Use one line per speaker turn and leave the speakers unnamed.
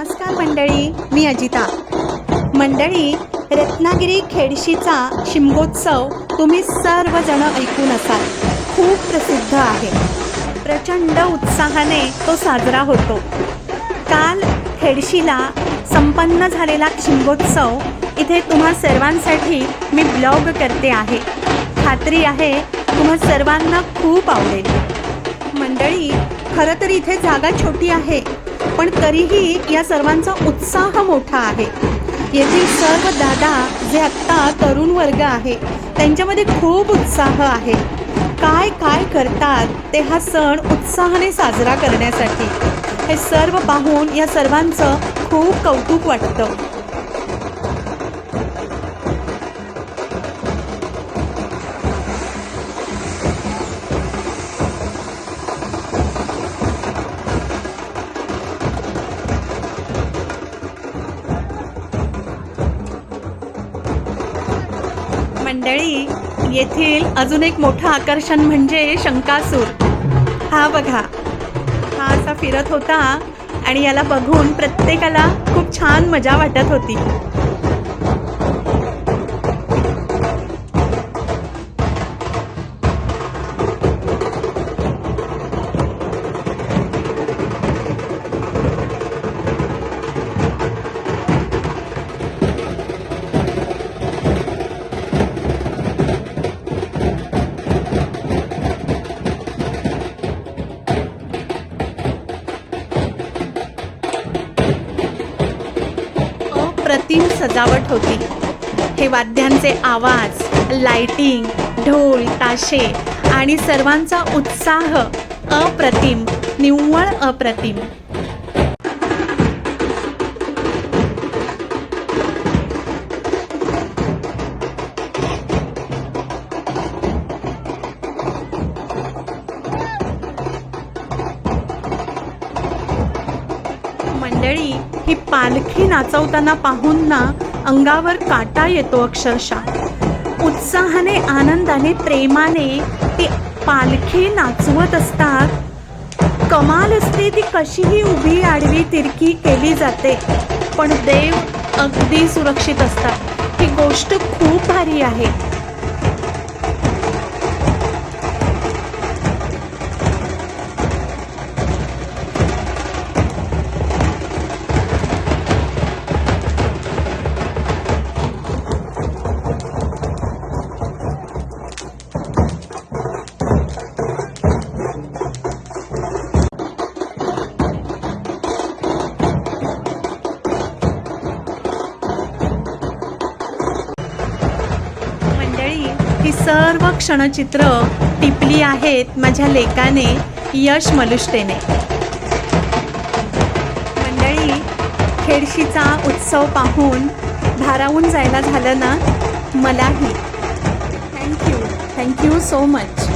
नमस्कार मंडळी मी अजिता. मंडळी रत्नागिरी खेडशीचा शिमगोत्सव तुम्ही सर्वजण ऐकून असाल. खूप प्रसिद्ध आहे. प्रचंड उत्साहाने तो साजरा होतो. काल खेडशीला संपन्न झालेला शिमगोत्सव इथे तुम्हा सर्वांसाठी मी ब्लॉग करते आहे. खात्री आहे तुम्हा सर्वांना खूप आवडेल. मंडळी खरं तर इथे जागा छोटी आहे. पण तरीही या सर्वांचा उत्साह मोठा आहे. येथील सर्व दादा जे आत्ता तरुण वर्ग आहे त्यांच्यामध्ये खूप उत्साह आहे. काय काय करतात ते हा सण उत्साहाने साजरा करण्यासाठी. हे सर्व पाहून या सर्वांचं खूप कौतुक वाटतं. मंडळी येथील अजून एक मोठं आकर्षण म्हणजे शंकासूर. हा बघा हा असा फिरत होता आणि याला बघून प्रत्येकाला खूप छान मजा वाटत होती. अप्रतिम सजावट होती. हे वाद्यांचे आवाज लाइटिंग ढोल ताशे आणि सर्वांचा उत्साह अप्रतिम निव्वळ अप्रतिम. मंडळी ही पालखी नाचवताना पाहून ना अंगावर काटा येतो अक्षरशः. उत्साहाने आनंदाने प्रेमाने ते पालखी नाचवत असतात. कमाल असते ती कशीही उभी आडवी तिरकी केली जाते पण देव अगदी सुरक्षित असतात. ही गोष्ट खूप भारी आहे. ही सर्व क्षणचित्र टिपली आहेत माझ्या लेकाने यश मलुष्टेने. मंडळी खेडशीचा उत्सव पाहून भारावून जायला झालं ना? मलाही. Thank you thank you so much